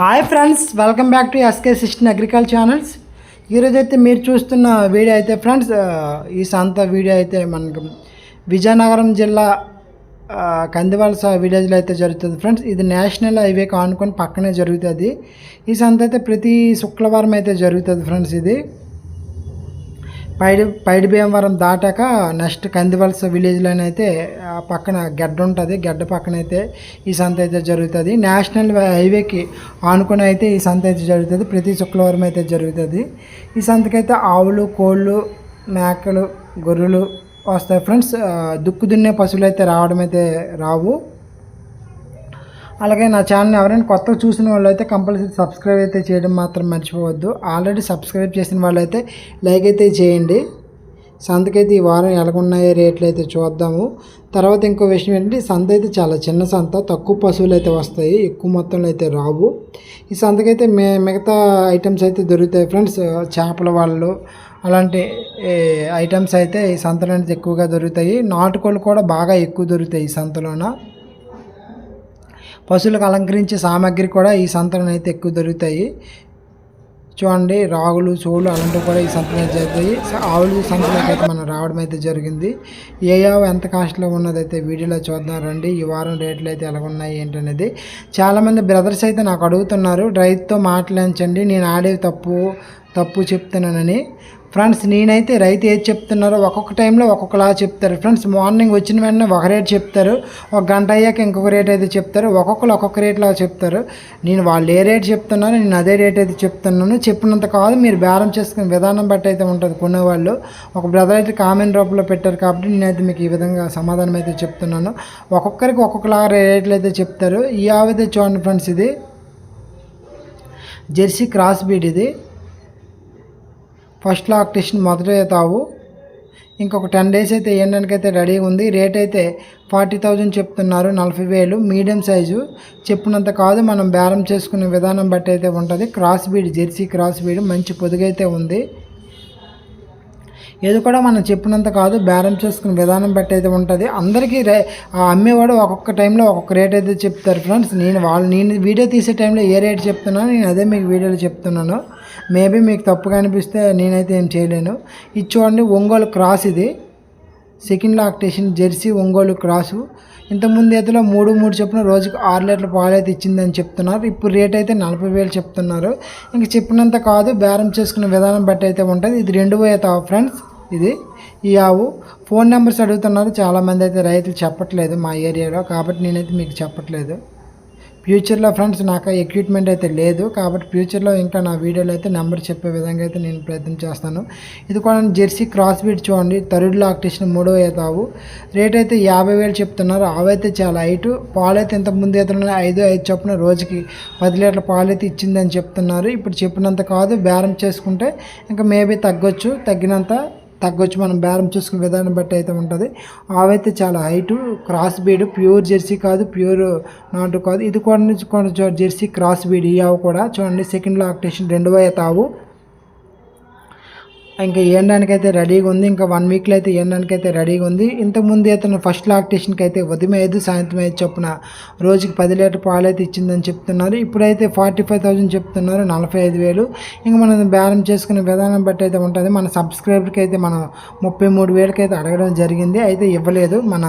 Hi friends welcome back to SK సిస్టన్ agriculture channels ఈరోజు అయితే మీరు చూస్తున్న వీడియో అయితే ఫ్రెండ్స్ ఈ సంత వీడియో అయితే మనకు విజయనగరం జిల్లా కందివలస విలేజ్లో అయితే జరుగుతుంది ఫ్రెండ్స్ ఇది నేషనల్ హైవే కానుకొని పక్కనే జరుగుతుంది. ఈ సంత అయితే ప్రతి శుక్రవారం అయితే జరుగుతుంది ఫ్రెండ్స్ ఇది. పైడి పైడి భీమవరం దాటాక నెక్స్ట్ కందివలస విలేజ్లోనే అయితే పక్కన గడ్డ ఉంటుంది. గడ్డ పక్కన అయితే ఈ సంత అయితే జరుగుతుంది. నేషనల్ హైవేకి ఆనుకుని అయితే ఈ సంత అయితే జరుగుతుంది. ప్రతి శుక్రవారం అయితే జరుగుతుంది. ఈ సంతకైతే ఆవులు కోళ్ళు మేకలు గొర్రెలు వస్తాయి. ఫ్రెండ్స్ దుక్కు దున్నే పశువులు అయితే రావడం అయితే రావు. అలాగే నా ఛానల్ ఎవరైనా కొత్త చూసిన వాళ్ళు అయితే కంపల్సరీ సబ్స్క్రైబ్ అయితే చేయడం మాత్రం మర్చిపోవద్దు. ఆల్రెడీ సబ్స్క్రైబ్ చేసిన వాళ్ళు అయితే లైక్ అయితే చేయండి. సంతకైతే ఈ వారం ఎలాగున్నాయో రేట్లు అయితే చూద్దాము. తర్వాత ఇంకో విషయం ఏంటంటే సంత అయితే చాలా చిన్న సంత తక్కువ పశువులు అయితే వస్తాయి ఎక్కువ మొత్తంలో అయితే రావు. ఈ సంతకైతే మే మిగతా ఐటమ్స్ అయితే దొరుకుతాయి ఫ్రెండ్స్. చేపల వాళ్ళు అలాంటి ఐటమ్స్ అయితే ఈ సంతలో ఎక్కువగా దొరుకుతాయి. నాటుకోళ్ళు కూడా బాగా ఎక్కువ దొరుకుతాయి ఈ సంతలోన. పశువులకు అలంకరించే సామాగ్రి కూడా ఈ సంతలో అయితే ఎక్కువ దొరుకుతాయి. చూడండి రాగులు చోళ్ళు అలాంటివి కూడా ఈ సంతలో జరుగుతాయి. ఆవులు సంతలోకి అయితే మనం రావడం అయితే జరిగింది. ఏ ఆవు ఎంత కాస్ట్లో ఉన్నదైతే వీడియోలో చూద్దాం రండి. ఈ వారం రేట్లు అయితే ఎలా ఉన్నాయి ఏంటనేది. చాలామంది బ్రదర్స్ అయితే నాకు అడుగుతున్నారు రైతుతో మాట్లాడించండి నేను ఆడేవి తప్పు తప్పు చెప్తున్నానని. ఫ్రెండ్స్ నేనైతే రైతు ఏది చెప్తున్నారో ఒక్కొక్క టైంలో ఒక్కొక్కలా చెప్తారు. ఫ్రెండ్స్ మార్నింగ్ వచ్చిన వెంటనే ఒక రేట్ చెప్తారు. ఒక గంట అయ్యాక ఇంకొక రేట్ అయితే చెప్తారు. ఒక్కొక్కరు ఒక్కొక్క రేట్లో చెప్తారు. నేను వాళ్ళు ఏ రేట్ చెప్తున్నారో నేను అదే రేట్ అయితే చెప్తున్నాను. చెప్పినంత కాదు మీరు బేరం చేసుకునే విధానం బట్టి అయితే ఉంటుంది కొనేవాళ్ళు. ఒక బ్రదర్ అయితే కామెంట్ రూపంలో పెట్టారు కాబట్టి నేనైతే మీకు ఈ విధంగా సమాధానం అయితే చెప్తున్నాను. ఒక్కొక్కరికి ఒక్కొక్కలాగా రేట్లు అయితే చెప్తారు. ఈ ఆవితే చూడండి ఫ్రెండ్స్ ఇది. జెర్సీ క్రాస్ బీడ్ ఇది. ఫస్ట్ లాక్టేషన్ మొదట తావు. ఇంకొక టెన్ డేస్ అయితే వేయడానికి అయితే రెడీగా ఉంది. రేట్ అయితే ఫార్టీ థౌజండ్ చెప్తున్నారు. నలభై వేలు. Medium size. చెప్పినంత కాదు మనం బేరం చేసుకునే విధానం బట్టి అయితే ఉంటుంది. Cross breed jersey cross breed మంచి పొదుగైతే ఉంది. ఏది కూడా మనం చెప్పినంత కాదు బేరం చేసుకునే విధానం బట్టి అయితే ఉంటుంది. అందరికీ రే అమ్మేవాడు ఒక్కొక్క టైంలో ఒక్కొక్క రేట్ అయితే చెప్తారు ఫ్రెండ్స్. నేను వాళ్ళు నేను వీడియో తీసే టైంలో ఏ రేట్ చెప్తున్నానో నేను అదే మీకు వీడియోలో చెప్తున్నాను. మేబీ మీకు తప్పుగా అనిపిస్తే నేనైతే ఏం చేయలేను. ఇది చూడండి ఒంగోలు క్రాస్ ఇది. Second lactation jersey Ongole cross. ఇంతకుముందు ఎత్తులో మూడు మూడు చొప్పున రోజుకి ఆరు లీటర్ల పాలు అయితే ఇచ్చిందని చెప్తున్నారు. ఇప్పుడు రేట్ అయితే నలభై వేలు చెప్తున్నారు. ఇంక చెప్పినంత కాదు బేరం చేసుకునే విధానం బట్టి అయితే ఉంటుంది. ఇది రెండు అయితే ఫ్రెండ్స్ ఇది ఈ ఆవు. ఫోన్ నెంబర్స్ అడుగుతున్నారు. చాలామంది అయితే రైతులు చెప్పట్లేదు మా ఏరియాలో కాబట్టి నేనైతే మీకు చెప్పట్లేదు. ఫ్యూచర్లో ఫ్రెండ్స్ నాకు ఎక్విప్మెంట్ అయితే లేదు. కాబట్టి ఫ్యూచర్లో ఇంకా నా వీడియోలో అయితే నెంబర్ చెప్పే విధంగా అయితే నేను ప్రయత్నం చేస్తాను. ఇది కూడా జెర్సీ క్రాస్ బీట్ చూడండి. తరుడులో లాక్టేషన్ మూడో ఆవు రేట్ అయితే యాభై వేలు చెప్తున్నారు. అవైతే చాలా హైట్. పాలు అయితే ఇంత ముందు ఐదు ఐదు చొప్పున రోజుకి పది లీటర్ల పాలు అయితే ఇచ్చిందని చెప్తున్నారు. ఇప్పుడు చెప్పినంత కాదు. బేరం చేసుకుంటే ఇంకా మేబీ తగ్గొచ్చు. తగ్గినంత తగ్గొచ్చు. మనం బేరం చూసుకునే విధానం బట్టి అయితే ఉంటుంది. అవైతే చాలా height cross breed pure jersey కాదు ప్యూర్ నాటు కాదు. ఇది కూడా నుంచి కొంచెం జెర్సీ క్రాస్ బీడ్. ఈ ఆవు కూడా చూడండి సెకండ్ లాక్టేషన్ రెండవ తావు. ఇంకా వేయడానికి అయితే రెడీగా ఉంది. ఇంకా వన్ వీక్లో అయితే వేయడానికి అయితే రెడీగా ఉంది. ఇంతకుముందు అయితే ఫస్ట్ లాక్టేషన్కి అయితే ఉదయం ఐదు సాయంత్రం ఐదు చొప్పున రోజుకి పది లీటర్ పాలు అయితే ఇచ్చిందని చెప్తున్నారు. ఇప్పుడైతే ఫార్టీ ఫైవ్ థౌజండ్ చెప్తున్నారు నలభై ఐదు వేలు. ఇంకా మనం బ్యారం చేసుకునే విధానం బట్టి అయితే ఉంటుంది. మన సబ్స్క్రైబర్కి అయితే మనం ముప్పై మూడు వేలకి అయితే అడగడం జరిగింది. అయితే ఇవ్వలేదు. మన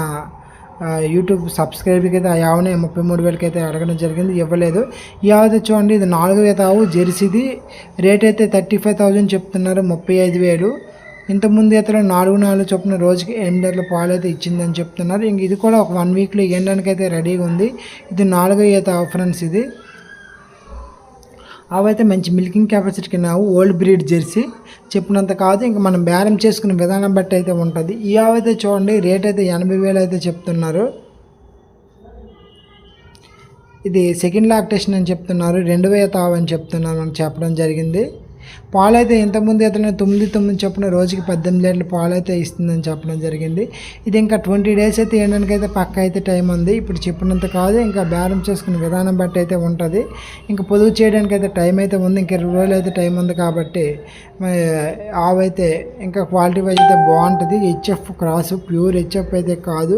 యూట్యూబ్ సబ్స్క్రైబర్కి అయితే ఆ యావనే ముప్పై మూడు వేలకి అయితే అడగడం జరిగింది. ఇవ్వలేదు. ఈ ఆవు చూడండి ఇది నాలుగు వేల ఆవు జెర్సీది. రేట్ అయితే థర్టీ ఫైవ్ థౌజండ్ చెప్తున్నారు ముప్పై ఐదు వేలు. ఇంతకుముందు అయితే నాలుగు నాలుగు చొప్పున రోజుకి ఎనిమిది లీటర్ల పాలు అయితే ఇచ్చిందని చెప్తున్నారు. ఇంక ఇది కూడా ఒక వన్ వీక్లో ఇవ్వడానికి అయితే రెడీగా ఉంది. ఇది నాలుగో ఈత ఫ్రెండ్స్ ఇది. అవైతే మంచి మిల్కింగ్ కెపాసిటీ కింద ఓల్డ్ బ్రీడ్ జెర్సీ చెప్పినంత కాదు ఇంకా మనం బేరం చేసుకునే విధానం బట్టి అయితే ఉంటుంది. ఈ ఆవు చూడండి రేట్ అయితే ఎనభై వేలు అయితే చెప్తున్నారు. ఇది సెకండ్ లాక్టేషన్ అని చెప్తున్నారు రెండు వేల తావని చెప్తున్నాను చెప్తున్నారు చెప్పడం జరిగింది. పాలు అయితే ఇంతకుముందు అయితే తొమ్మిది తొమ్మిది చొప్పున రోజుకి పద్దెనిమిది లీటర్ల పాలు అయితే ఇస్తుందని చెప్పడం జరిగింది. ఇది ఇంకా ట్వంటీ డేస్ అయితే ఇవ్వడానికి అయితే పక్క అయితే టైం ఉంది. ఇప్పుడు చెప్పినంత కాదు ఇంకా బ్యారం చేసుకునే విధానం బట్టి అయితే ఉంటుంది. ఇంకా పొదుగు చేయడానికి అయితే టైం అయితే ఉంది. ఇంకా ఇరవై రోజులు అయితే టైం ఉంది కాబట్టి ఆవైతే ఆవు అయితే ఇంకా క్వాలిటీ వైజ్ అయితే బాగుంటుంది. హెచ్ఎఫ్ క్రాసు ప్యూర్ హెచ్ఎఫ్ అయితే కాదు.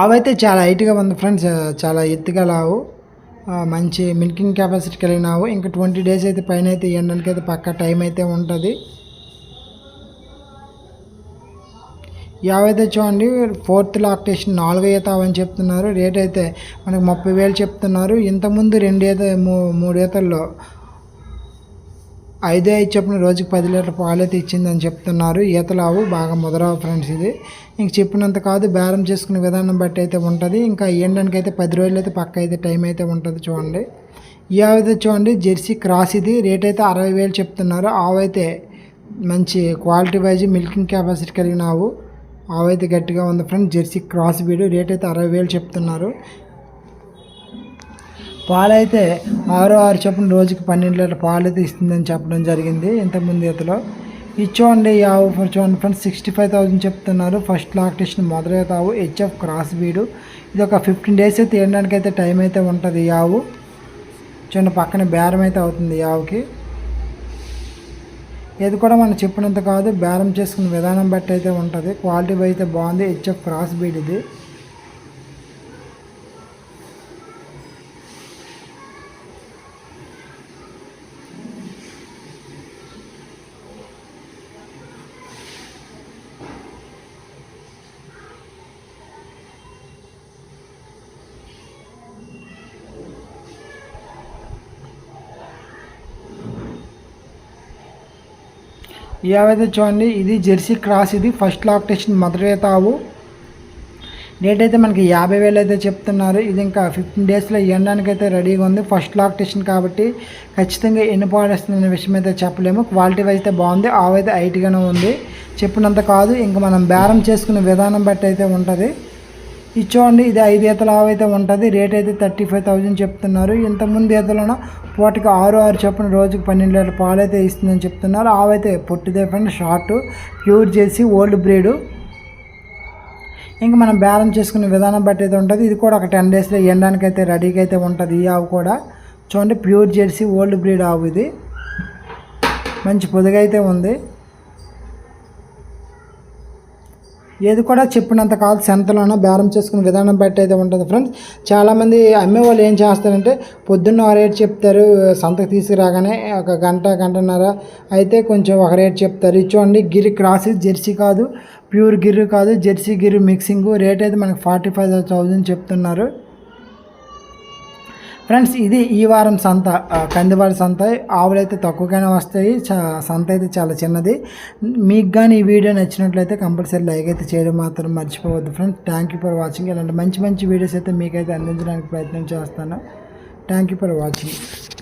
ఆవైతే చాలా హైట్గా ఉంది ఫ్రెండ్స్. చాలా ఎత్తుగా లావు. మంచి మిల్కింగ్ కెపాసిటీ కలిగిన ఆవు. ఇంకా ట్వంటీ డేస్ అయితే పైన అయితే ఇవ్వడానికి అయితే పక్క టైం అయితే ఉంటుంది. యావైతే చూడండి ఫోర్త్ లాక్టేషన్ నాలుగు ఈత అని చెప్తున్నారు. రేట్ అయితే మనకు ముప్పై వేలు చెప్తున్నారు. ఇంతకుముందు రెండు ఈత మూ మూడు ఈతల్లో ఐదే ఐదు చెప్పిన రోజుకి పది లీటర్ పాలు అయితే ఇచ్చిందని చెప్తున్నారు. ఈతలావు బాగా ముదరావు ఫ్రెండ్స్ ఇది. ఇంక చెప్పినంత కాదు బేరం చేసుకునే విధానం బట్టి అయితే ఉంటుంది. ఇంకా ఇయ్యడానికి అయితే పది రోజులు అయితే పక్క అయితే టైం అయితే ఉంటుంది చూడండి. ఈ ఆవు చూడండి జెర్సీ క్రాస్ ఇది. రేట్ అయితే అరవై వేలు చెప్తున్నారు. ఆవైతే మంచి క్వాలిటీ వైజ్ మిల్కింగ్ కెపాసిటీ కలిగిన ఆవు. ఆవైతే గట్టిగా ఉంది friend jersey cross breed rate అయితే అరవై వేలు చెప్తున్నారు. పాలైతే ఆరు ఆరు చొప్పున రోజుకి పన్నెండు లీటర్ పాలు అయితే ఇస్తుందని చెప్పడం జరిగింది ఇంతకుముందు ఈతలో. ఇచ్చోండి ఈ ఆవు చూడండి ఫ్రెండ్స్ సిక్స్టీ ఫైవ్ థౌసండ్ చెప్తున్నారు. ఫస్ట్ లాక్టేషన్ మొదలైతే ఆవు హెచ్ఎఫ్ క్రాస్ బీడు ఇది ఒక ఫిఫ్టీన్ డేస్ అయితే తినడానికి అయితే టైం అయితే ఉంటుంది ఈ ఆవు. చూడండి పక్కన బేరం అయితే అవుతుంది ఈ ఆవుకి. ఇది కూడా మనం చెప్పినంత కాదు బేరం చేసుకున్న విధానం బట్టి అయితే ఉంటుంది. క్వాలిటీ అయితే బాగుంది. హెచ్ఎఫ్ క్రాస్ బీడ్ ఇది ఏవైతే చూడండి ఇది జెర్సీ క్రాస్ ఇది ఫస్ట్ లాక్టేషన్ మొదటి తావు. రేట్ అయితే మనకి యాభై వేలు అయితే చెప్తున్నారు. ఇది ఇంకా ఫిఫ్టీన్ డేస్లో ఇవ్వడానికి అయితే రెడీగా ఉంది. ఫస్ట్ లాక్టేషన్ కాబట్టి ఖచ్చితంగా ఎన్ని పాడేస్తుందనే విషయం అయితే చెప్పలేము. క్వాలిటీ వైజ్ అయితే బాగుంది. ఆవు అయితే హైట్గానే ఉంది. చెప్పినంత కాదు. ఇంకా మనం బేరం చేసుకునే విధానం బట్టి అయితే ఉంటుంది. ఇది చూడండి ఇది ఐదు ఈతలు ఆవు అయితే ఉంటుంది. రేట్ అయితే థర్టీ ఫైవ్ థౌజండ్ చెప్తున్నారు. ఇంతకుముందు ఈతలోన పూటకి ఆరు ఆరు చొప్పున రోజుకి పన్నెండు లీటర్ పాలు అయితే ఇస్తుందని చెప్తున్నారు. ఆవు అయితే పొట్టిదే ఫ్రెండ్ షార్ట్ ప్యూర్ చేసి ఓల్డ్ బ్రీడ్ ఇంకా మనం బ్యాలెన్స్ చేసుకునే విధానం బట్టి అయితే ఉంటుంది. ఇది కూడా ఒక టెన్ డేస్లో ఎండడానికి అయితే రెడీగా అయితే ఉంటుంది ఈ ఆవు కూడా. చూడండి ప్యూర్ జెర్సీ ఓల్డ్ బ్రీడ్ ఆవు ఇది. మంచి పొదుగైతే ఉంది. ఏది కూడా చెప్పినంత కాదు సెంతలోనో బేరం చేసుకునే విధానం బట్టి అయితే ఉంటుంది ఫ్రెండ్స్. చాలామంది అమ్మే వాళ్ళు ఏం చేస్తారంటే పొద్దున్న ఒక రేట్ చెప్తారు సంతకు తీసుకురాగానే ఒక గంట గంటన్నర అయితే కొంచెం ఒక రేట్ చెప్తారు. చూడండి గిరి క్రాస్ జెర్సీ కాదు ప్యూర్ గిర్రు కాదు జెర్సీ గిర్రు మిక్సింగ్ రేట్ అయితే మనకి ఫార్టీ ఫైవ్ థౌజండ్ చెప్తున్నారు. ఫ్రెండ్స్ ఇది ఈ వారం సంత ఆ, కందివాడ సంత. ఆవులైతే తక్కువగానే వస్తాయి. సంత అయితే చాలా చిన్నది. మీకు కానీ ఈ వీడియో నచ్చినట్లయితే కంపల్సరీ లైక్ అయితే చేయడం మాత్రం మర్చిపోవద్దు friends thank you for watching ఇలాంటి మంచి మంచి వీడియోస్ అయితే మీకైతే అందించడానికి ప్రయత్నం చేస్తాను. Thank you for watching